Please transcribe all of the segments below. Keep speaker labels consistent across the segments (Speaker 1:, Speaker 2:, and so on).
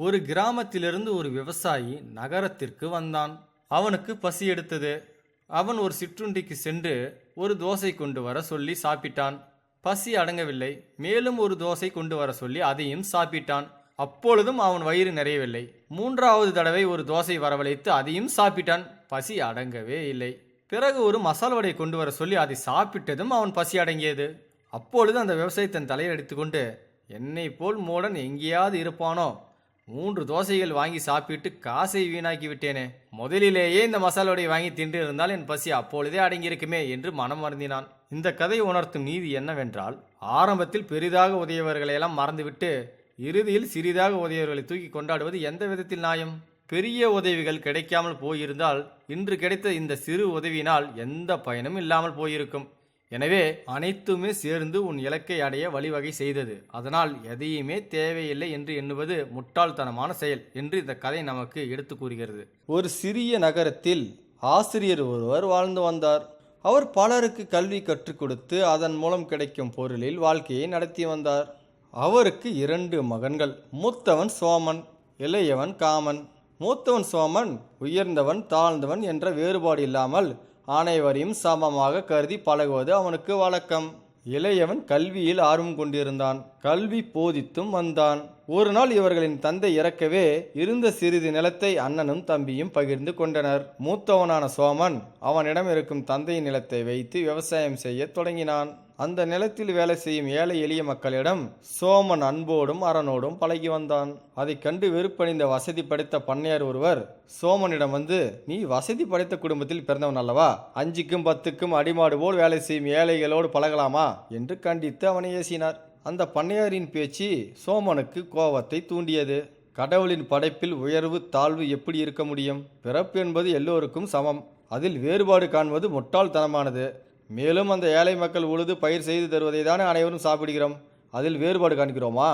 Speaker 1: ஒரு கிராமத்திலிருந்து ஒரு விவசாயி நகரத்திற்கு வந்தான். அவனுக்கு பசி எடுத்தது. அவன் ஒரு சிற்றுண்டிக்கு சென்று ஒரு தோசை கொண்டு வர சொல்லி சாப்பிட்டான். பசி அடங்கவில்லை. மேலும் ஒரு தோசை கொண்டு வர சொல்லி அதையும் சாப்பிட்டான். அப்பொழுதும் அவன் வயிறு நிறையவில்லை. மூன்றாவது தடவை ஒரு தோசை வரவழைத்து அதையும் சாப்பிட்டான். பசி அடங்கவே இல்லை. பிறகு ஒரு மசால் வடை கொண்டு வர சொல்லி அதை சாப்பிட்டதும் அவன் பசி அடங்கியது. அப்பொழுது அந்த விவசாயி தன் தலையில் அடித்துக்கொண்டு என்னை போல் மூடன் எங்கேயாவது இருப்பானோ? மூன்று தோசைகள் வாங்கி சாப்பிட்டு காசை வீணாக்கி விட்டேனே. முதலிலேயே இந்த மசாலோடை வாங்கி தின்று இருந்தால் என் பசி அப்பொழுதே அடங்கியிருக்குமே என்று மனம் வருந்தினான். இந்த கதை உணர்த்தும் நீதி என்னவென்றால் ஆரம்பத்தில் பெரிதாக உதவியவர்களை மறந்துவிட்டு இறுதியில் சிறிதாக உதவியவர்களை தூக்கி கொண்டாடுவது எந்த விதத்தில் நியாயம்? பெரிய உதவிகள் கிடைக்காமல் போயிருந்தால் இன்று கிடைத்த இந்த சிறு உதவியினால் எந்த பயனும் இல்லாமல் போயிருக்கும். எனவே அனைத்துமே சேர்ந்து உன் இலக்கை அடைய வழிவகை செய்தது. அதனால் எதையுமே தேவையில்லை என்று எண்ணுவது முட்டாள்தனமான செயல் என்று இந்த கதை நமக்கு எடுத்து கூறுகிறது. ஒரு சிறிய நகரத்தில் ஆசிரியர் ஒருவர் வாழ்ந்து வந்தார். அவர் பலருக்கு கல்வி கற்றுக் கொடுத்து அதன் மூலம் கிடைக்கும் பொருளில் வாழ்க்கையை நடத்தி வந்தார். அவருக்கு இரண்டு மகன்கள் மூத்தவன் சோமன் இளையவன் காமன். மூத்தவன் சோமன் உயர்ந்தவன் தாழ்ந்தவன் என்ற வேறுபாடு இல்லாமல் அனைவரையும் சமமாக கருதி பழகுவது அவனுக்கு வழக்கம். இளையவன் கல்வியில் ஆர்வம் கொண்டிருந்தான். கல்வி போதித்தும் வந்தான். ஒரு நாள் இவர்களின் தந்தை இறக்கவே இருந்த சிறிது நிலத்தை அண்ணனும் தம்பியும் பகிர்ந்து கொண்டனர். மூத்தவனான சோமன் அவனிடம் இருக்கும் தந்தையின் நிலத்தை வைத்து விவசாயம் செய்யத் தொடங்கினான். அந்த நிலத்தில் வேலை செய்யும் ஏழை எளிய மக்களிடம் சோமன் அன்போடும் அரணோடும் பழகி வந்தான். அதை கண்டு வெறுப்பணிந்த வசதி படைத்த பண்ணையார் ஒருவர் சோமனிடம் வந்து நீ வசதி படைத்த குடும்பத்தில் பிறந்தவன் அல்லவா? அஞ்சுக்கும் பத்துக்கும் அடிமாடு போல் வேலை செய்யும் ஏழைகளோடு பழகலாமா? என்று கண்டித்து அவனை ஏசினார். அந்த பண்ணையாரின் பேச்சு சோமனுக்கு கோபத்தை தூண்டியது. கடவுளின் படைப்பில் உயர்வு தாழ்வு எப்படி இருக்க முடியும்? பிறப்பு என்பது எல்லோருக்கும் சமம். அதில் வேறுபாடு காண்பது முட்டாள்தனமானது. மேலும் அந்த ஏழை மக்கள் உழுது பயிர் செய்து தருவதை தானே அனைவரும் சாப்பிடுகிறோம்? அதில் வேறுபாடு காண்கிறோமா?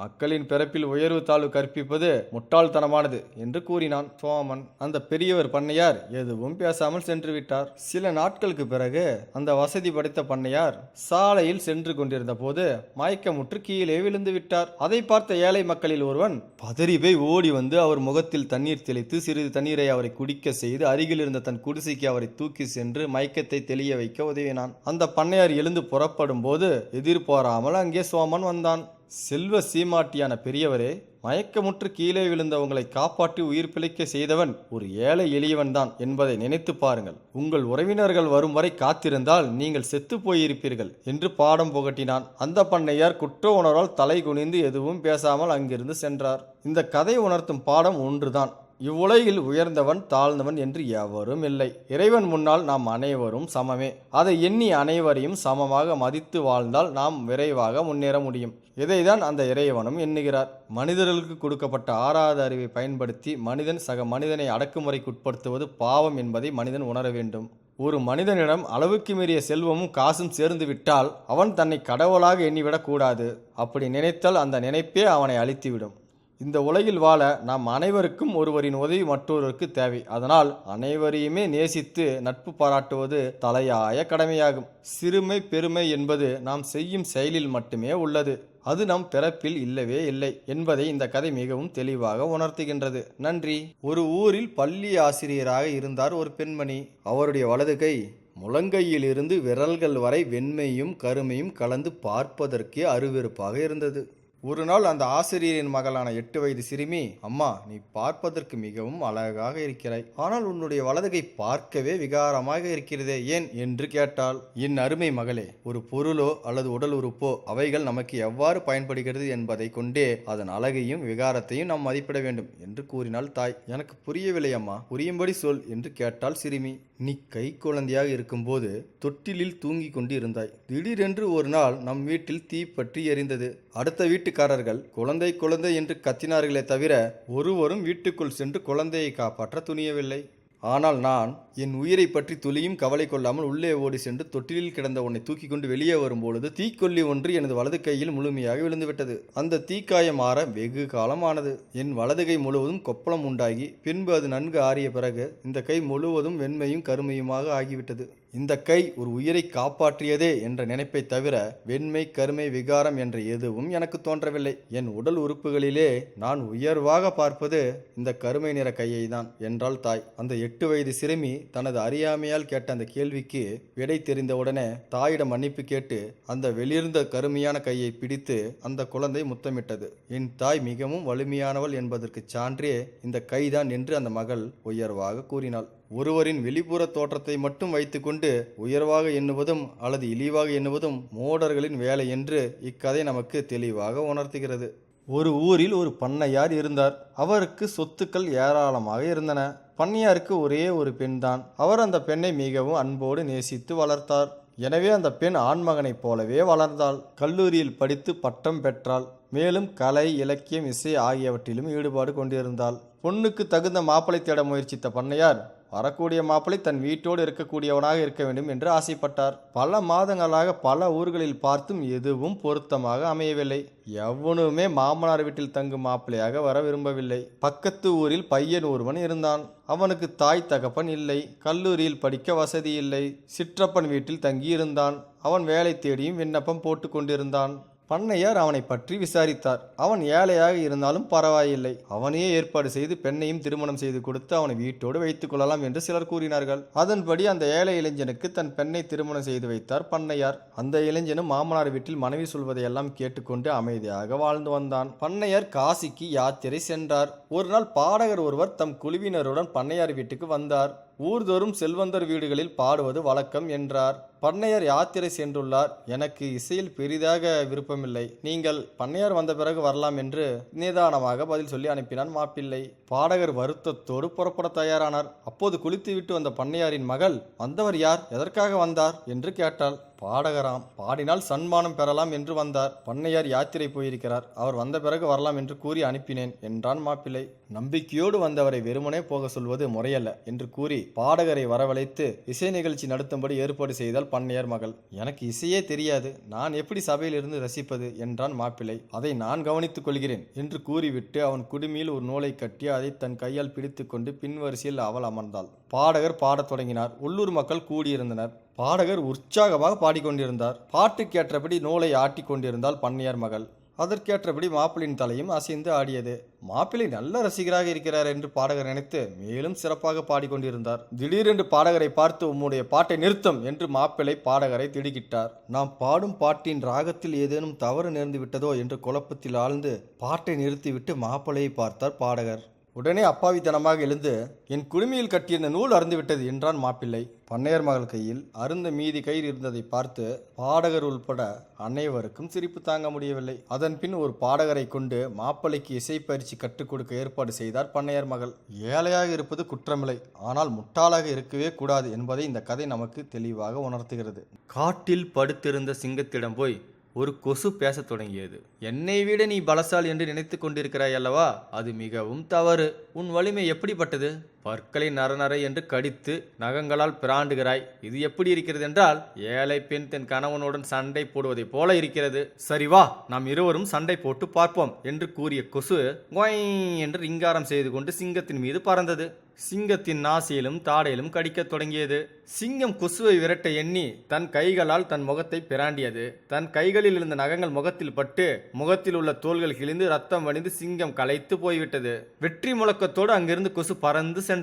Speaker 1: மக்களின் பிறப்பில் உயர்வு தாழ்வு கற்பிப்பது முட்டாள்தனமானது என்று கூறினான் சோமன். அந்த பெரியவர் பண்ணையார் எதுவும் பேசாமல் சென்று விட்டார். சில நாட்களுக்கு பிறகு அந்த வசதி படைத்த பண்ணையார் சாலையில் சென்று கொண்டிருந்த போது மயக்கமுற்று கீழே விழுந்து விட்டார். அதை பார்த்த ஏழை மக்களில் ஒருவன் பதறி போய் ஓடி வந்து அவர் முகத்தில் தண்ணீர் தெளித்து சிறிது தண்ணீரை அவரை குடிக்க செய்து அருகில் இருந்த தன் குடிசைக்கு அவரை தூக்கி சென்று மயக்கத்தை தெளிய வைக்க உதவினான். அந்த பண்ணையார் எழுந்து புறப்படும் போது எதிர்பாராமல் அங்கே சோமன் வந்தான். செல்வ சீமாட்டியான பெரியவரே மயக்கமுற்று கீழே விழுந்த உங்களை காப்பாற்றி உயிர் பிழைக்க செய்தவன் ஒரு ஏழை எளியவன்தான் என்பதை நினைத்து பாருங்கள். உங்கள் உறவினர்கள் வரும் வரை காத்திருந்தால் நீங்கள் செத்து போயிருப்பீர்கள் என்று பாடம் புகட்டினான். அந்த பண்ணையார் குற்ற உணர்வால் தலை குனிந்து எதுவும் பேசாமல் அங்கிருந்து சென்றார். இந்த கதை உணர்த்தும் பாடம் ஒன்றுதான். இவ்வுலகில் உயர்ந்தவன் தாழ்ந்தவன் என்று எவரும் இல்லை. இறைவன் முன்னால் நாம் அனைவரும் சமமே. அதை எண்ணி அனைவரையும் சமமாக மதித்து வாழ்ந்தால் நாம் விரைவாக முன்னேற முடியும். இதைதான் அந்த இறைவனும் எண்ணுகிறார்? மனிதர்களுக்கு கொடுக்கப்பட்ட ஆறாவது அறிவை பயன்படுத்தி மனிதன் சக மனிதனை அடக்குமுறைக்குட்படுத்துவது பாவம் என்பதை மனிதன் உணர வேண்டும். ஒரு மனிதனிடம் அளவுக்கு மீறிய செல்வமும் காசும் சேர்ந்து விட்டால் அவன் தன்னை கடவுளாக எண்ணிவிடக்கூடாது அப்படி நினைத்தால் அந்த நினைப்பே அவனை அழித்துவிடும். இந்த உலகில் வாழ நாம் அனைவருக்கும் ஒருவரின் உதவி மற்றொருவருக்கு தேவை. அதனால் அனைவரையுமே நேசித்து நட்பு பாராட்டுவது தலையாய கடமையாகும். சிறுமை பெருமை என்பது நாம் செய்யும் செயலில் மட்டுமே உள்ளது. அது நம் பிறப்பில் இல்லவே இல்லை என்பதை இந்த கதை மிகவும் தெளிவாக உணர்த்துகின்றது. நன்றி. ஒரு ஊரில் பள்ளி ஆசிரியராக இருந்தார் ஒரு பெண்மணி. அவருடைய வலது கை முழங்கையிலிருந்து விரல்கள் வரை வெண்மையும் கருமையும் கலந்து பார்ப்பதற்கே அருவெருப்பாக இருந்தது. ஒரு நாள் அந்த ஆசிரியரின் மகளான எட்டு வயது சிறுமி அம்மா நீ பார்ப்பதற்கு மிகவும் அழகாக இருக்கிறாய். ஆனால் உன்னுடைய வலதுகை பார்க்கவே விகாரமாக இருக்கிறதே ஏன்? என்று கேட்டால் என் அருமை மகளே ஒரு பொருளோ அல்லது உடல் உறுப்போ அவைகள் நமக்கு எவ்வாறு பயன்படுகிறது என்பதை கொண்டே அதன் அழகையும் விகாரத்தையும் நாம் மதிப்பிட வேண்டும் என்று கூறினாள் தாய். எனக்கு புரியவில்லை அம்மா புரியும்படி சொல் என்று கேட்டாள் சிறுமி. நீ கை குழந்தையாக இருக்கும்போது தொட்டிலில் தூங்கி கொண்டு இருந்தாய் திடீரென்று ஒரு நாள் நம் வீட்டில் தீ பற்றி எரிந்தது. அடுத்த வீட்டுக்காரர்கள் குழந்தை குழந்தை என்று கத்தினார்களே தவிர ஒருவரும் வீட்டுக்குள் சென்று குழந்தையை காப்பாற்ற துணியவில்லை. ஆனால் நான் என் உயிரை பற்றி துளியும் கவலை கொள்ளாமல் உள்ளே ஓடி சென்று தொட்டிலில் கிடந்த உன்னை தூக்கி கொண்டு வெளியே வரும்பொழுது தீக்கொல்லி ஒன்று எனது வலது கையில் முழுமையாக விழுந்துவிட்டது. அந்த தீக்காயம் ஆற வெகு காலம் ஆனது என் வலது கை முழுவதும் கொப்பளம் உண்டாகி பின்பு அது நன்கு ஆறிய பிறகு இந்த கை முழுவதும் வெண்மையும் கருமையுமாக ஆகிவிட்டது. இந்த கை ஒரு உயிரை காப்பாற்றியதே என்ற நினைப்பை தவிர வெண்மை கருமை விகாரம் என்ற எதுவும் எனக்கு தோன்றவில்லை. என் உடல் உறுப்புகளிலே நான் உயர்வாக பார்ப்பது இந்த கருமை நிற கையை தான் என்றாள் தாய். அந்த எட்டு வயது சிறுமி தனது அறியாமையால் கேட்ட அந்த கேள்விக்கு விடை தெரிந்தவுடனே தாயிடம் மன்னிப்பு கேட்டு அந்த வெளிர்ந்த கருமையான கையை பிடித்து அந்த குழந்தை முத்தமிட்டது. என் தாய் மிகவும் வலிமையானவள் என்பதற்கு சான்றே இந்த கைதான் என்று அந்த மகள் உயர்வாக கூறினாள். ஒருவரின் வெளிப்புற தோற்றத்தை மட்டும் வைத்துக்கொண்டு உயர்வாக எண்ணுவதும் அல்லது இழிவாக எண்ணுவதும் மூடர்களின் வேலை என்று இக்கதை நமக்கு தெளிவாக உணர்த்துகிறது. ஒரு ஊரில் ஒரு பண்ணையார் இருந்தார். அவருக்கு சொத்துக்கள் ஏராளமாக இருந்தன. பண்ணையாருக்கு ஒரே ஒரு பெண்தான். அவர் அந்த பெண்ணை மிகவும் அன்போடு நேசித்து வளர்த்தார். எனவே அந்த பெண் ஆண்மகனைப் போலவே வளர்ந்தாள். கல்லூரியில் படித்து பட்டம் பெற்றாள். மேலும் கலை இலக்கியம் இசை ஆகியவற்றிலும் ஈடுபாடு கொண்டிருந்தாள். பொண்ணுக்கு தகுந்த மாப்பிளை தேட முயற்சித்த பண்ணையார் வரக்கூடிய மாப்பிளை தன் வீட்டோடு இருக்கக்கூடியவனாக இருக்க வேண்டும் என்று ஆசைப்பட்டார். பல மாதங்களாக பல ஊர்களில் பார்த்தும் எதுவும் பொருத்தமாக அமையவில்லை. எவனுமே மாமனார் வீட்டில் தங்கும் மாப்பிள்ளையாக வர விரும்பவில்லை. பக்கத்து ஊரில் பையன் ஒருவன் இருந்தான். அவனுக்கு தாய் தகப்பன் இல்லை. கல்லூரியில் படிக்க வசதி இல்லை. சிற்றப்பன் வீட்டில் தங்கியிருந்தான். அவன் வேலை தேடியும் விண்ணப்பம் போட்டு கொண்டிருந்தான். பண்ணையார் அவனை பற்றி விசாரித்தார். அவன் ஏழையாக இருந்தாலும் பரவாயில்லை. அவனையே ஏற்பாடு செய்து பெண்ணையும் திருமணம் செய்து கொடுத்து அவனை வீட்டோடு வைத்துக் கொள்ளலாம் என்று சிலர் கூறினார்கள். அதன்படி அந்த ஏழை இளைஞனுக்கு தன் பெண்ணை திருமணம் செய்து வைத்தார் பண்ணையார். அந்த இளைஞனும் மாமனார் வீட்டில் மனைவி சொல்வதையெல்லாம் கேட்டுக்கொண்டு அமைதியாக வாழ்ந்து வந்தான். பண்ணையார் காசிக்கு யாத்திரை சென்றார். ஒரு நாள் பாடகர் ஒருவர் தம் குழுவினருடன் பண்ணையார் வீட்டுக்கு வந்தார். ஊர்தோறும் செல்வந்தர் வீடுகளில் பாடுவது வழக்கம் என்றார். பண்ணையார் யாத்திரை சென்றுள்ளார். எனக்கு இசையில் பெரிதாக விருப்பமில்லை. நீங்கள் பண்ணையார் வந்த பிறகு வரலாம் என்று நிதானமாக பதில் சொல்லி அனுப்பினான் மாப்பிள்ளை. பாடகர் வருத்தத்தோடு புறப்பட தயாரானார். அப்போது குளித்துவிட்டு வந்த பண்ணையாரின் மகள் வந்தவர் யார்? எதற்காக வந்தார்? என்று கேட்டாள். பாடகராம் பாடினால் சன்மானம் பெறலாம் என்று வந்தார். பண்ணையார் யாத்திரை போயிருக்கிறார். அவர் வந்த பிறகு வரலாம் என்று கூறி அனுப்பினேன் என்றான் மாப்பிள்ளை. நம்பிக்கையோடு வந்தவரை வெறுமனே போக சொல்வது முறையல்ல என்று கூறி பாடகரை வரவழைத்து இசை நிகழ்ச்சி நடத்தும்படி ஏற்பாடு செய்தால் பண்ணையார் மகள். எனக்கு இசையே தெரியாது. நான் எப்படி சபையிலிருந்து ரசிப்பது? என்றான் மாப்பிள்ளை. அதை நான் கவனித்துக் கொள்கிறேன் என்று கூறிவிட்டு அவன் குடுமியில் ஒரு நூலை கட்டி அதை தன் கையால் பிடித்துக்கொண்டு பின்வரிசையில் அவள் அமர்ந்தாள். பாடகர் பாடத் தொடங்கினார். உள்ளூர் மக்கள் கூடியிருந்தனர். பாடகர் உற்சாகமாக பாடிக்கொண்டிருந்தார். பாட்டுக்கேற்றபடி நூலை ஆட்டி கொண்டிருந்தாள் பண்ணையார் மகள். அதற்கேற்றபடி மாப்பிள்ளையின் தலையும் அசைந்து ஆடியது. மாப்பிள்ளை நல்ல ரசிகராக இருக்கிறார் என்று பாடகர் நினைத்து மேலும் சிறப்பாக பாடிக்கொண்டிருந்தார். திடீரென்று பாடகரை பார்த்து உம்முடைய பாட்டை நிறுத்தம் என்று மாப்பிள்ளை பாடகரை திடுக்கிட்டார். நாம் பாடும் பாட்டின் ராகத்தில் ஏதேனும் தவறு நேர்ந்து விட்டதோ என்று குழப்பத்தில் ஆழ்ந்து பாட்டை நிறுத்திவிட்டு மாப்பிள்ளையை பார்த்தார் பாடகர். உடனே அப்பாவித்தனமாக எழுந்து என் குடுமியில் கட்டியிருந்த நூல் அறுந்துவிட்டது என்றான் மாப்பிள்ளை. பண்ணையர் மகள் கையில் அருந்த மீதி கயிறு இருந்ததை பார்த்து பாடகர் உள்பட அனைவருக்கும் சிரிப்பு தாங்க முடியவில்லை. அதன் பின் ஒரு பாடகரை கொண்டு மாப்பிள்ளைக்கு இசை பயிற்சி கற்றுக் கொடுக்க ஏற்பாடு செய்தார் பண்ணையர் மகள். ஏழையாக இருப்பது குற்றமில்லை. ஆனால் முட்டாளாக இருக்கவே கூடாது என்பதை இந்த கதை நமக்கு தெளிவாக உணர்த்துகிறது. காட்டில் படுத்திருந்த சிங்கத்திடம் போய் ஒரு கொசு பேசத் தொடங்கியது. என்னை விட நீ பலசால் என்று நினைத்து கொண்டிருக்கிறாய் அல்லவா? அது மிகவும் தவறு. உன் வலிமை எப்படிப்பட்டது? பற்களை நரநரை என்று கடித்து நகங்களால் பிராண்டுகிறாய். இது எப்படி இருக்கிறது என்றால் ஏழை பெண் தன் கணவனுடன் சண்டை போடுவதைப் போல இருக்கிறது. சரி வா நாம் இருவரும் சண்டை போட்டு பார்ப்போம் என்று கூறிய கொசு கொய் என்று ரிங்காரம் செய்து கொண்டு சிங்கத்தின் மீது பறந்தது. சிங்கத்தின் நாசியிலும் தாடையிலும் கடிக்கத் தொடங்கியது. சிங்கம் கொசுவை விரட்ட எண்ணி தன் கைகளால் தன் முகத்தை பிராண்டியது. தன் கைகளில் இருந்த நகங்கள் முகத்தில் பட்டு முகத்தில் உள்ள தோள்கள் கிழிந்து ரத்தம் வடிந்து சிங்கம் களைத்து போய்விட்டது. வெற்றி முழக்கத்தோடு அங்கிருந்து கொசு பறந்து சென்றது.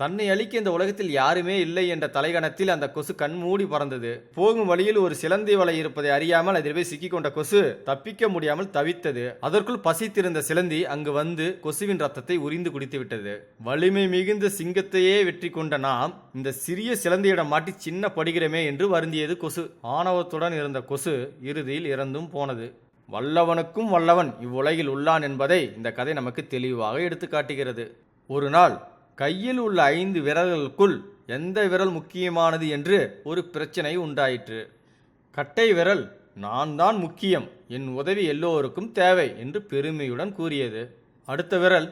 Speaker 1: தன்னை அழிக்க இந்த உலகத்தில் யாருமே இல்லை என்ற தலைகணத்தில் அந்த கொசு கண்மூடி பறந்தது. போகும் வழியில் ஒரு சிலந்தி வலை இருப்பதை அறியாமல் அதில் போய் சிக்கிக் கொண்ட கொசு தப்பிக்க முடியாமல் தவித்தது. அதற்குள் பசித்திருந்த சிலந்தி அங்கு வந்து கொசுவின் ரத்தத்தை உரிந்து குடித்து விட்டது. வலிமை மிகுந்த சிங்கத்தையே வெற்றி கொண்ட நாம் இந்த சிறிய சிலந்தியிடம் மாட்டி சின்ன படுகிறமே என்று வருந்தியது கொசு. ஆணவத்துடன் இருந்த கொசு இறுதியில் இறந்தும் போனது. வல்லவனுக்கும் வல்லவன் இவ்வுலகில் உள்ளான் என்பதை இந்த கதை நமக்கு தெளிவாக எடுத்து காட்டுகிறது. ஒரு நாள் கையில் உள்ள ஐந்து விரல்களுக்குள் எந்த விரல் முக்கியமானது என்று ஒரு பிரச்சனை உண்டாயிற்று. கட்டை விரல் நான் தான் முக்கியம் என் உதவி எல்லோருக்கும் தேவை என்று பெருமையுடன் கூறியது. அடுத்த விரல்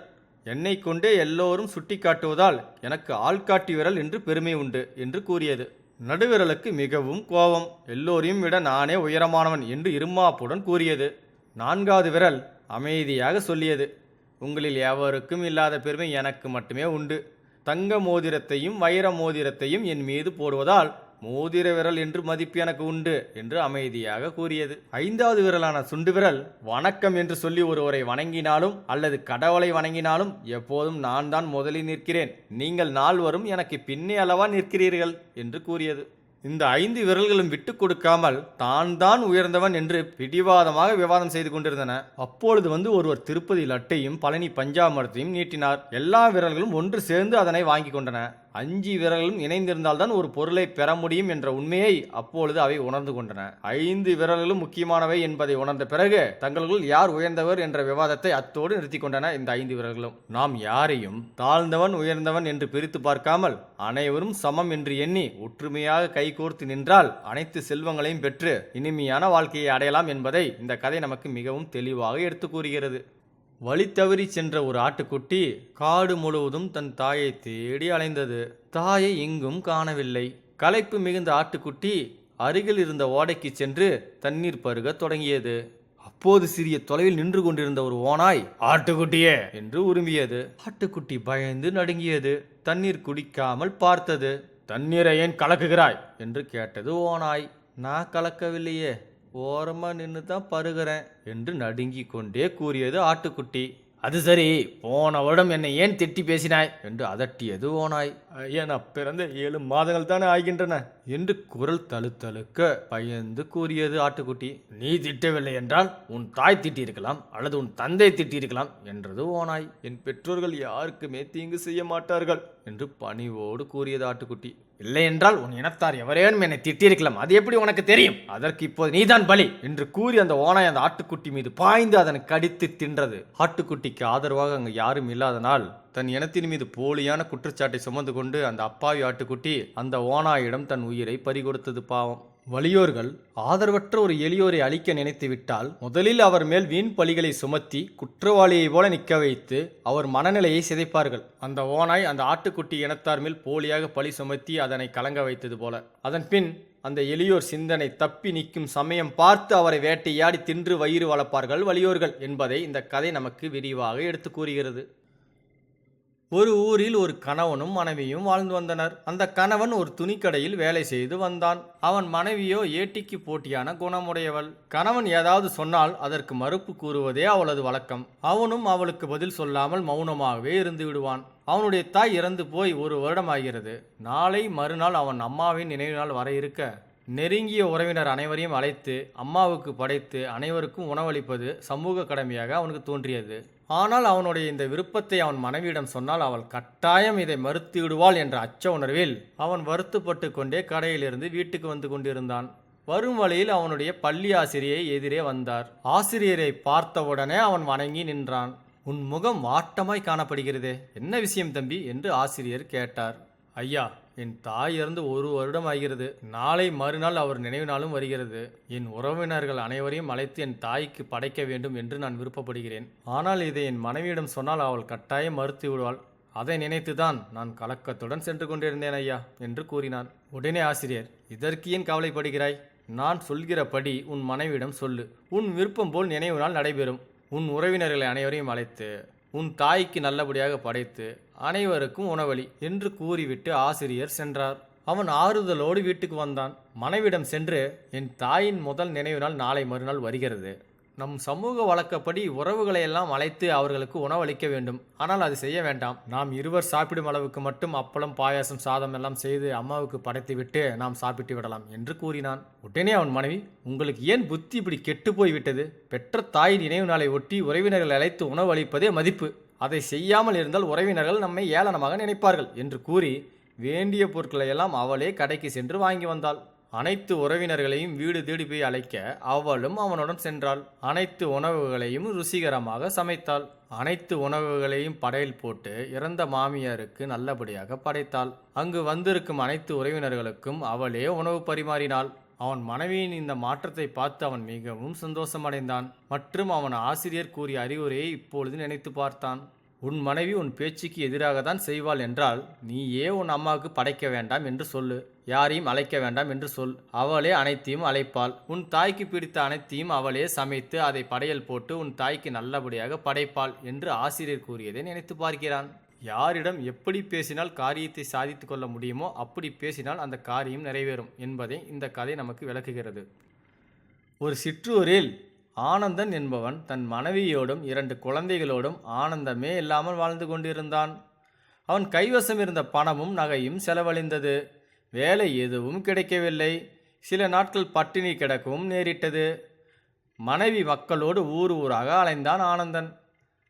Speaker 1: என்னை கொண்டே எல்லோரும் சுட்டி காட்டுவதால் எனக்கு ஆள்காட்டி விரல் என்று பெருமை உண்டு என்று கூறியது. நடுவிரலுக்கு மிகவும் கோபம் எல்லோரையும் விட நானே உயரமானவன் என்று இருமாப்புடன் கூறியது. நான்காவது விரல் அமைதியாக சொல்லியது. உங்களில் எவருக்கும் இல்லாத பெருமை எனக்கு மட்டுமே உண்டு. தங்க மோதிரத்தையும் வைர மோதிரத்தையும் என் மீது போடுவதால் மோதிர விரல் என்று மதிப்பு எனக்கு உண்டு என்று அமைதியாக கூறியது. ஐந்தாவது விரலான சுண்டு விரல் வணக்கம் என்று சொல்லி ஒருவரை வணங்கினாலும் அல்லது கடவுளை வணங்கினாலும் எப்போதும் நான் தான் முதலில் நிற்கிறேன். நீங்கள் நால்வரும் எனக்கு பின்னே அளவா நிற்கிறீர்கள் என்று கூறியது. இந்த ஐந்து விரல்களும் விட்டு கொடுக்காமல் தான் தான் உயர்ந்தவன் என்று பிடிவாதமாக விவாதம் செய்து கொண்டிருந்தன. அப்பொழுது வந்து ஒருவர் திருப்பதி லட்டையும் பழனி பஞ்சாமரத்தையும் நீட்டினார். எல்லா விரல்களும் ஒன்று சேர்ந்து அதனை வாங்கி கொண்டன. அஞ்சு விரல்களும் இணைந்திருந்தால்தான் ஒரு பொருளை பெற முடியும் என்ற உண்மையை அப்பொழுது அவை உணர்ந்து கொண்டன. ஐந்து விரல்களும் முக்கியமானவை என்பதை உணர்ந்த பிறகு தங்களுக்குள் யார் உயர்ந்தவர் என்ற விவாதத்தை அத்தோடு நிறுத்தி கொண்டன இந்த ஐந்து விரல்களும். நாம் யாரையும் தாழ்ந்தவன் உயர்ந்தவன் என்று பிரித்து பார்க்காமல் அனைவரும் சமம் என்று எண்ணி ஒற்றுமையாக கைகோர்த்து நின்றால் அனைத்து செல்வங்களையும் பெற்று இனிமையான வாழ்க்கையை அடையலாம் என்பதை இந்த கதை நமக்கு மிகவும் தெளிவாக எடுத்து கூறுகிறது. வழி தவறி சென்ற ஒரு ஆட்டுக்குட்டி காடு முழுவதும் தன் தாயை தேடி அலைந்தது. தாயை எங்கும் காணவில்லை. களைப்பு மிகுந்த ஆட்டுக்குட்டி அருகில் இருந்த ஓடைக்கு சென்று தண்ணீர் பருகத் தொடங்கியது. அப்போது சிறிய தொலைவில் நின்று கொண்டிருந்த ஒரு ஓனாய் ஆட்டுக்குட்டியே! என்று உருமியது ஆட்டுக்குட்டி பயந்து நடுங்கியது. தண்ணீர் குடிக்காமல் பார்த்தது. தண்ணீரை ஏன் கலக்குகிறாய்? என்று கேட்டது ஓனாய் நான் கலக்கவில்லையே. ஓரமா நின்று தான் பருகிறேன் என்று நடுங்கிக் கொண்டே கூறியது ஆட்டுக்குட்டி. அது சரி போன வருடம் என்னை ஏன் திட்டி பேசினாய்? என்று அதட்டியது ஓனாய் நான் பிறந்த ஏழு மாதங்கள் தானே ஆகின்றன என்று குரல் தழுத்தழுக்க பயந்து கூறியது ஆட்டுக்குட்டி. நீ திட்டவில்லை என்றால் உன் தாய் திட்டியிருக்கலாம் அல்லது உன் தந்தை திட்டியிருக்கலாம் என்றது ஓனாய் என் பெற்றோர்கள் யாருக்குமே தீங்கு செய்ய மாட்டார்கள் என்று பணிவோடு கூறியது ஆட்டுக்குட்டி. இல்லை என்றால் உன் இனத்தார் எவரேனும் என்னை திட்டியிருக்கலாம். அது எப்படி உனக்கு தெரியும்? அதற்கு இப்போது நீதான் பலி. என்று கூறி அந்த ஓனாய் அந்த ஆட்டுக்குட்டி மீது பாய்ந்து அதனை கடித்து தின்றது. ஆட்டுக்குட்டிக்கு ஆதரவாக அங்கு யாரும் இல்லாதனால் தன் இனத்தின் மீது போலியான குற்றச்சாட்டை சுமந்து கொண்டு அந்த அப்பாவி ஆட்டுக்குட்டி அந்த ஓனாயிடம் தன் உயிரை பறிகொடுத்தது பாவம். வலியோர்கள் ஆதரவற்ற ஒரு எளியோரை அழிக்க நினைத்துவிட்டால் முதலில் அவர் மேல் வீண் பழிகளை சுமத்தி குற்றவாளியைப் போல நிற்க வைத்து அவர் மனநிலையை சிதைப்பார்கள். அந்த ஓனாய் அந்த ஆட்டுக்குட்டி இனத்தார் மேல் போலியாக பழி சுமத்தி அதனை கலங்க வைத்தது போல. அதன் பின் அந்த எளியோர் சிந்தனை தப்பி நிற்கும் சமயம் பார்த்து அவரை வேட்டையாடி தின்று வயிறு வளர்ப்பார்கள் வலியோர்கள் என்பதை இந்த கதை நமக்கு விரிவாக எடுத்து கூறுகிறது. ஒரு ஊரில் ஒரு கணவனும் மனைவியும் வாழ்ந்து வந்தனர். அந்த கணவன் ஒரு துணிக்கடையில் வேலை செய்து வந்தான். அவன் மனைவியோ ஏட்டிக்கு போட்டியான குணமுடையவள். கணவன் ஏதாவது சொன்னால் அதற்கு மறுப்பு கூறுவதே அவளது வழக்கம். அவனும் அவளுக்கு பதில் சொல்லாமல் மௌனமாகவே இருந்து விடுவான். அவனுடைய தாய் இறந்து போய் ஒரு வருடமாகிறது. நாளை மறுநாள் அவன் அம்மாவின் நினைவு நாள் வர இருக்க நெருங்கிய உறவினர் அனைவரையும் அழைத்து அம்மாவுக்கு படைத்து அனைவருக்கும் உணவளிப்பது சமூக கடமையாக அவனுக்கு தோன்றியது. ஆனால் அவனுடைய இந்த விருப்பத்தை அவன் மனைவியிடம் சொன்னால் அவள் கட்டாயம் இதை மறுத்து விடுவாள் என்ற அச்ச உணர்வில் அவன் வருத்தப்பட்டு கொண்டே கடையிலிருந்து வீட்டுக்கு வந்து கொண்டிருந்தான். வரும் வழியில் அவனுடைய பள்ளி ஆசிரியை எதிரே வந்தார். ஆசிரியரை பார்த்தவுடனே அவன் வணங்கி நின்றான். உன் முகம் வாட்டமாய் காணப்படுகிறதே. என்ன விஷயம் தம்பி? என்று ஆசிரியர் கேட்டார். ஐயா என் தாய் இறந்து ஒரு வருடம் ஆகிறது. நாளை மறுநாள் அவர் நினைவு நாளும் வருகிறது. என் உறவினர்கள் அனைவரையும் அழைத்து என் தாய்க்கு படைக்க வேண்டும் என்று நான் விருப்பப்படுகிறேன். ஆனால் இதை என் மனைவியிடம் சொன்னால் அவள் கட்டாயம் மறுத்து விடுவாள். அதை நினைத்துதான் நான் கலக்கத்துடன் சென்று கொண்டிருந்தேன் ஐயா என்று கூறினான். உடனே ஆசிரியர் இதற்கு ஏன் கவலைப்படுகிறாய்? நான் சொல்கிறபடி உன் மனைவியிடம் சொல்லு. உன் விருப்பம் போல் நினைவு நாள் நடைபெறும். உன் உறவினர்களை அனைவரையும் அழைத்து உன் தாய்க்கு நல்லபடியாக படைத்து அனைவருக்கும் உணவளி என்று கூறிவிட்டு ஆசிரியர் சென்றார். அவன் ஆறுதலோடு வீட்டுக்கு வந்தான். மனைவிடம் சென்று என் தாயின் முதல் நினைவு நாள் நாளை மறுநாள் வருகிறது. நம் சமூக வழக்கப்படி உறவுகளை எல்லாம் அழைத்து அவர்களுக்கு உணவளிக்க வேண்டும். ஆனால் அது செய்ய வேண்டாம். நாம் இருவர் சாப்பிடும் அளவுக்கு மட்டும் அப்பளம் பாயாசம் சாதம் எல்லாம் செய்து அம்மாவுக்கு படைத்துவிட்டு நாம் சாப்பிட்டு விடலாம் என்று கூறினான். உடனே அவன் மனைவி உங்களுக்கு ஏன் புத்தி இப்படி கெட்டு போய்விட்டது? பெற்ற தாயின் நினைவு நாளை ஒட்டி உறவினர்கள் அழைத்து உணவளிப்பதே மதிப்பு. அதை செய்யாமல் இருந்தால் உறவினர்கள் நம்மை ஏளனமாக நினைப்பார்கள் என்று கூறி வேண்டிய பொருட்களை எல்லாம் அவளே கடைக்கு சென்று வாங்கி வந்தாள். அனைத்து உறவினர்களையும் வீடு தேடி போய் அழைக்க அவளும் அவனுடன் சென்றாள். அனைத்து உணவுகளையும் ருசிகரமாக சமைத்தாள். அனைத்து உணவுகளையும் படையல் போட்டு இறந்த மாமியாருக்கு நல்லபடியாக படைத்தாள். அங்கு வந்திருக்கும் அனைத்து உறவினர்களுக்கும் அவளே உணவு பரிமாறினாள். அவன் மனைவியின் இந்த மாற்றத்தை பார்த்து அவன் மிகவும் சந்தோஷமடைந்தான். மற்றும் அவன் ஆசிரியர் கூறிய அறிவுரையை இப்பொழுது நினைத்து பார்த்தான். உன் மனைவி உன் பேச்சுக்கு எதிராக தான் செய்வாள் என்றால் நீயே உன் அம்மாவுக்கு படைக்க வேண்டாம் என்று சொல்லு. யாரையும் அழைக்க வேண்டாம் என்று சொல். அவளே அனைத்தையும் அழைப்பாள். உன் தாய்க்கு பிடித்த அனைத்தையும் அவளே சமைத்து அதை படையல் போட்டு உன் தாய்க்கு நல்லபடியாக படைப்பாள் என்று ஆசிரியர் கூறியதை நினைத்து பார்க்கிறான். யாரிடம் எப்படி பேசினால் காரியத்தை சாதித்து கொள்ள முடியுமோ அப்படி பேசினால் அந்த காரியம் நிறைவேறும் என்பதை இந்த கதை நமக்கு விளக்குகிறது. ஒரு சிற்றூரில் ஆனந்தன் என்பவன் தன் மனைவியோடும் இரண்டு குழந்தைகளோடும் ஆனந்தமே இல்லாமல் வாழ்ந்து கொண்டிருந்தான். அவன் கைவசம் இருந்த பணமும் நகையும் செலவழிந்தது. வேலை எதுவும் கிடைக்கவில்லை. சில நாட்கள் பட்டினி கிடக்கவும் நேரிட்டது. மனைவி மக்களோடு ஊர் ஊராக அலைந்தான் ஆனந்தன்.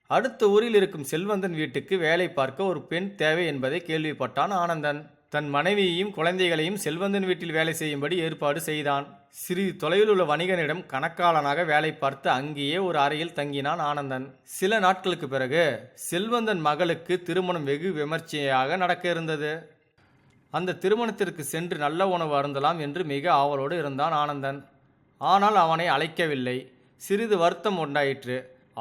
Speaker 1: அடுத்த ஊரில் இருக்கும் செல்வந்தன் வீட்டுக்கு வேலை பார்க்க ஒரு பெண் தேவை என்பதை கேள்விப்பட்டான் ஆனந்தன். தன் மனைவியையும் குழந்தைகளையும் செல்வந்தன் வீட்டில் வேலை செய்யும்படி ஏற்பாடு செய்தான். சிறிது தொலைவில் உள்ள வணிகனிடம் கணக்காளனாக வேலை பார்த்து அங்கேயே ஒரு அறையில் தங்கினான் ஆனந்தன். சில நாட்களுக்கு பிறகு செல்வந்தன் மகளுக்கு திருமணம் வெகு விமர்சையாக நடக்க இருந்தது. அந்த திருமணத்திற்கு சென்று நல்ல உணவு அருந்தலாம் என்று மிக ஆவலோடு இருந்தான் ஆனந்தன். ஆனால் அவனை அழைக்கவில்லை. சிறிது வருத்தம் உண்டாயிற்று.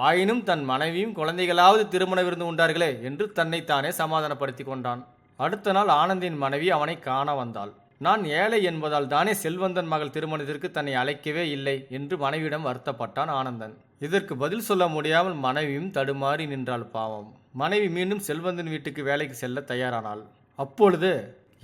Speaker 1: ஆயினும் தன் மனைவியும் குழந்தைகளாவது திருமண விருந்து உண்டார்களே என்று தன்னைத்தானே சமாதானப்படுத்தி கொண்டான். அடுத்த நாள் ஆனந்தின் மனைவி அவனை காண வந்தாள். நான் ஏழை என்பதால் தானே செல்வந்தன் மகள் திருமணத்திற்கு தன்னை அழைக்கவே இல்லை என்று மனைவியிடம் வருத்தப்பட்டான் ஆனந்தன். இதற்கு பதில் சொல்ல முடியாமல் மனைவியும் தடுமாறி நின்றாள் பாவம். மனைவி மீண்டும் செல்வந்தன் வீட்டுக்கு வேலைக்கு செல்ல தயாரானாள். அப்பொழுது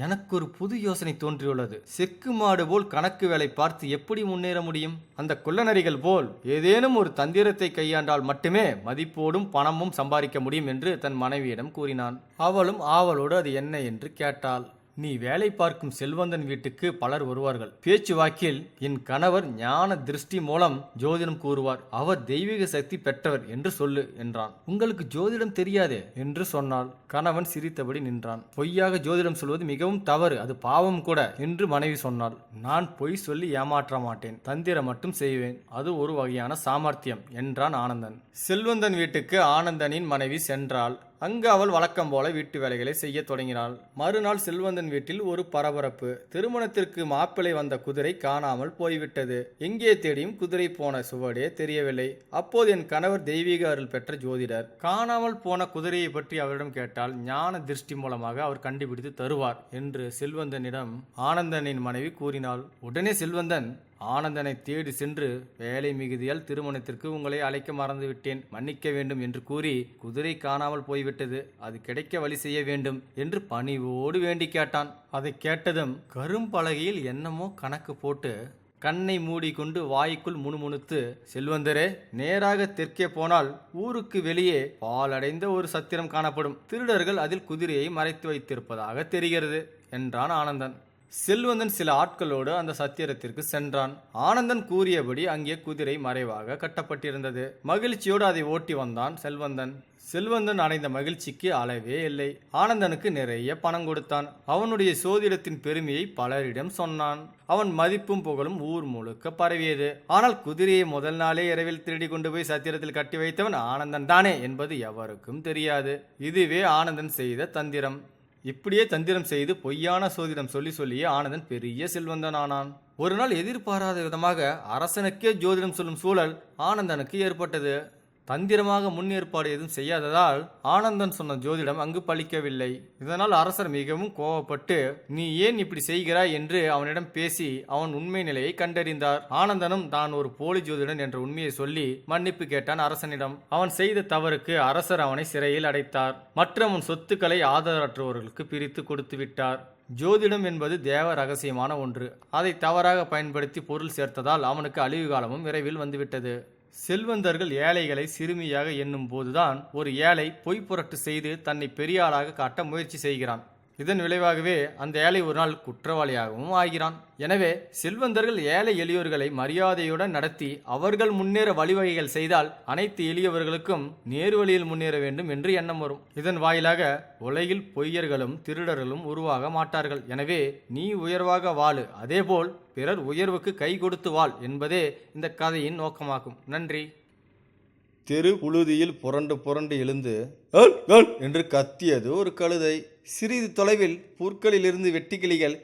Speaker 1: எனக்கு ஒரு புது யோசனை தோன்றியுள்ளது. செக்கு மாடு போல் கணக்கு வேலை பார்த்து எப்படி முன்னேற முடியும்? அந்த குள்ளநரிகள் போல் ஏதேனும் ஒரு தந்திரத்தை கையாண்டால் மட்டுமே மதிப்போடும் பணமும் சம்பாதிக்க முடியும் என்று தன் மனைவியிடம் கூறினான். அவளும் ஆவலோடு அது என்ன என்று கேட்டாள். நீ வேலை பார்க்கும் செல்வந்தன் வீட்டுக்கு பலர் வருவார்கள். பேச்சு வாக்கில் என் கணவர் ஞான திருஷ்டி மூலம் ஜோதிடம் கூறுவார். அவர் தெய்வீக சக்தி பெற்றவர் என்று சொல்லு என்றான். உங்களுக்கு ஜோதிடம் தெரியாதே என்று சொன்னாள். கணவன் சிரித்தபடி நின்றான். பொய்யாக ஜோதிடம் சொல்வது மிகவும் தவறு. அது பாவம் கூட என்று மனைவி சொன்னாள். நான் பொய் சொல்லி ஏமாற்ற மாட்டேன். தந்திரம் மட்டும் செய்வேன். அது ஒரு வகையான சாமர்த்தியம் என்றான் ஆனந்தன். செல்வந்தன் வீட்டுக்கு ஆனந்தனின் மனைவி சென்றால் அங்கு அவள் வழக்கம் போல வீட்டு வேலைகளை செய்ய தொடங்கினாள். மறுநாள் செல்வந்தன் வீட்டில் ஒரு பரபரப்பு. திருமணத்திற்கு மாப்பிள்ளை வந்த குதிரை காணாமல் போய்விட்டது. எங்கே தேடியும் குதிரை போன சுவடே தெரியவில்லை. அப்போது என் கணவர் தெய்வீக அருள் பெற்ற ஜோதிடர். காணாமல் போன குதிரையை பற்றி அவரிடம் கேட்டால் ஞான திருஷ்டி மூலமாக அவர் கண்டுபிடித்து தருவார் என்று செல்வந்தனிடம் ஆனந்தனின் மனைவி கூறினாள். உடனே செல்வந்தன் ஆனந்தனை தேடி சென்று வேலை மிகுதியால் திருமணத்திற்கு உங்களை அழைக்க மறந்துவிட்டேன். மன்னிக்க வேண்டும் என்று கூறி குதிரை காணாமல் போய்விட்டது. அது கிடைக்க வழி செய்ய வேண்டும் என்று பணிவோடு வேண்டி கேட்டான். அதை கேட்டதும் கரும்பலகையில் என்னமோ கணக்கு போட்டு கண்ணை மூடிக்கொண்டு வாய்க்குள் முணுமுணுத்து செல்வந்தரே நேராக தெற்கே போனால் ஊருக்கு வெளியே பாலடைந்த ஒரு சத்திரம் காணப்படும். திருடர்கள் அதில் குதிரையை மறைத்து வைத்திருப்பதாக தெரிகிறது என்றான் ஆனந்தன். செல்வந்தன் சில ஆட்களோடு அந்த சத்திரத்திற்கு சென்றான். ஆனந்தன் கூறியபடி அங்கே குதிரை மறைவாக கட்டப்பட்டிருந்தது. மகிழ்ச்சியோடு அதை ஓட்டி வந்தான் செல்வந்தன். செல்வந்தன் அடைந்த மகிழ்ச்சிக்கு அளவே இல்லை. ஆனந்தனுக்கு நிறைய பணம் கொடுத்தான். அவனுடைய சோதிடத்தின் பெருமையை பலரிடம் சொன்னான். அவன் மதிப்பும் புகழும் ஊர் முழுக்க பரவியது. ஆனால் குதிரையை முதல் நாளே இரவில் திருடி கொண்டு போய் சத்திரத்தில் கட்டி வைத்தவன் ஆனந்தன் தானே என்பது எவருக்கும் தெரியாது. இதுவே ஆனந்தன் செய்த தந்திரம். இப்படியே தந்திரம் செய்து பொய்யான சோதிடம் சொல்லி சொல்லியே ஆனந்தன் பெரிய செல்வந்தன் ஆனான் ஒரு நாள் எதிர்பாராத விதமாக அரசனுக்கே ஜோதிடம் சொல்லும் சூழல் ஆனந்தனுக்கு ஏற்பட்டது. தந்திரமாக முன்னேற்பாடு எதுவும் செய்யாததால் ஆனந்தன் சொன்ன ஜோதிடம் அங்கு பலிக்கவில்லை இதனால் அரசர் மிகவும் கோவப்பட்டு நீ ஏன் இப்படி செய்கிறாய்? என்று அவனிடம் பேசி அவன் உண்மை நிலையை கண்டறிந்தார். ஆனந்தனும் தான் ஒரு போலி ஜோதிடன் என்ற உண்மையை சொல்லி மன்னிப்பு கேட்டான் அரசனிடம். அவன் செய்த தவறுக்கு அரசர் அவனை சிறையில் அடைத்தார். மற்ற அவன் சொத்துக்களை ஆதரவற்றவர்களுக்கு பிரித்து கொடுத்து விட்டார். ஜோதிடம் என்பது தேவ ரகசியமான ஒன்று. அதை தவறாக பயன்படுத்தி பொருள் சேர்த்ததால் அவனுக்கு அழிவு காலமும் விரைவில் வந்துவிட்டது. செல்வந்தர்கள் ஏழைகளை சிறுமியாக எண்ணும் போதுதான் ஒரு ஏழை பொய் புரட்டு செய்து தன்னை பெரியாளாக காட்ட முயற்சி செய்கிறான். இதன் விளைவாகவே அந்த ஏழை ஒரு நாள் குற்றவாளியாகவும் ஆகிறான். எனவே செல்வந்தர்கள் ஏழை எளியோர்களை மரியாதையுடன் நடத்தி அவர்கள் முன்னேற வழிவகைகள் செய்தால் அனைத்து எளியவர்களுக்கும் நேர்வழியில் முன்னேற வேண்டும் என்று எண்ணம் வரும். இதன் வாயிலாக உலகில் பொய்யர்களும் திருடர்களும் உருவாக மாட்டார்கள். எனவே நீ உயர்வாக வாழு. அதேபோல் பிறர் உயர்வுக்கு கை கொடுத்து வாழ் என்பதே இந்த கதையின் நோக்கமாகும். நன்றி. தெரு புழுதியில் புரண்டு புரண்டு எழுந்து என்று கத்தியது ஒரு கழுதை. சிறிது தொலைவில் புற்களிலிருந்து வெட்டுக்கிளிகள்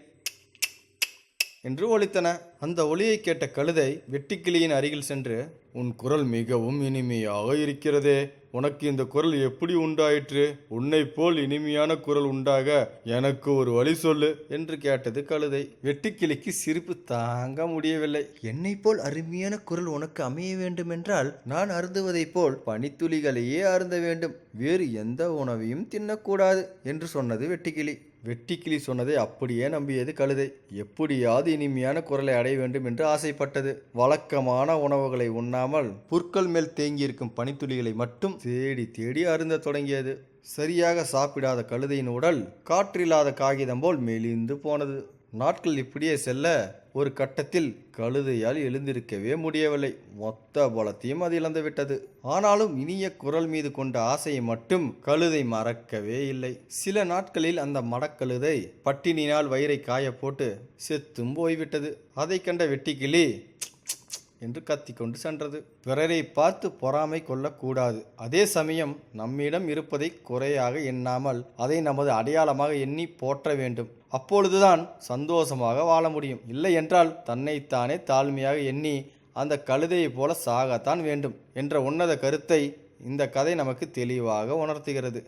Speaker 1: என்று ஒலித்தன. அந்த ஒலியை கேட்ட கழுதை வெட்டிக்கிளியின் அருகில் சென்று உன் குரல் மிகவும் இனிமையாக இருக்கிறதே. உனக்கு இந்த குரல் எப்படி உண்டாயிற்று? உன்னைப் போல் இனிமையான குரல் உண்டாக எனக்கு ஒரு வழி சொல்லு என்று கேட்டது கழுதை. வெட்டிக்கிளிக்கு சிரிப்பு தாங்க முடியவில்லை. என்னை போல் அருமையான குரல் உனக்கு அமைய வேண்டுமென்றால் நான் அருந்துவதைப் போல் பனித்துளிகளையே அருந்த வேண்டும். வேறு எந்த உணவையும் தின்னக்கூடாது என்று சொன்னது வெட்டிக்கிளி. வெட்டிக்கிளி சொன்னதை அப்படியே நம்பியது கழுதை. எப்படியாவது இனிமையான குரலை அடைய வேண்டும் என்று ஆசைப்பட்டது. வழக்கமான உணவுகளை உண்ணாமல் புற்கள் மேல் தேங்கியிருக்கும் பனித்துளிகளை மட்டும் தேடி தேடி அருந்த தொடங்கியது. சரியாக சாப்பிடாத கழுதையின் உடல் காற்றில்லாத காகிதம் போல் மெலிந்து போனது. நாட்கள் இப்படியே செல்ல ஒரு கட்டத்தில் கழுதையால் எழுந்திருக்கவே முடியவில்லை. மொத்த பலத்தையும் அது இழந்துவிட்டது ஆனாலும் இனிய குரல் மீது கொண்ட ஆசையை மட்டும் கழுதை மறக்கவே இல்லை. சில நாட்களில் அந்த மடக்கழுதை பட்டினியினால் வயிறை காய போட்டு செத்தும் போய்விட்டது. அதை கண்ட வெட்டிக்கிளி என்று கத்திக்கொண்டு சென்றது. பிறரை பார்த்து பொறாமை கொள்ளக்கூடாது. அதே சமயம் நம்மிடம் இருப்பதை குறையாக எண்ணாமல் அதை நமது அடையாளமாக எண்ணி போற்ற வேண்டும். அப்பொழுதுதான் சந்தோஷமாக வாழ முடியும். இல்லை என்றால் தன்னைத்தானே தாழ்மையாக எண்ணி அந்த கழுதையைப் போல சாகத்தான் வேண்டும் என்ற உன்னத கருத்தை இந்த கதை நமக்கு தெளிவாக உணர்த்துகிறது.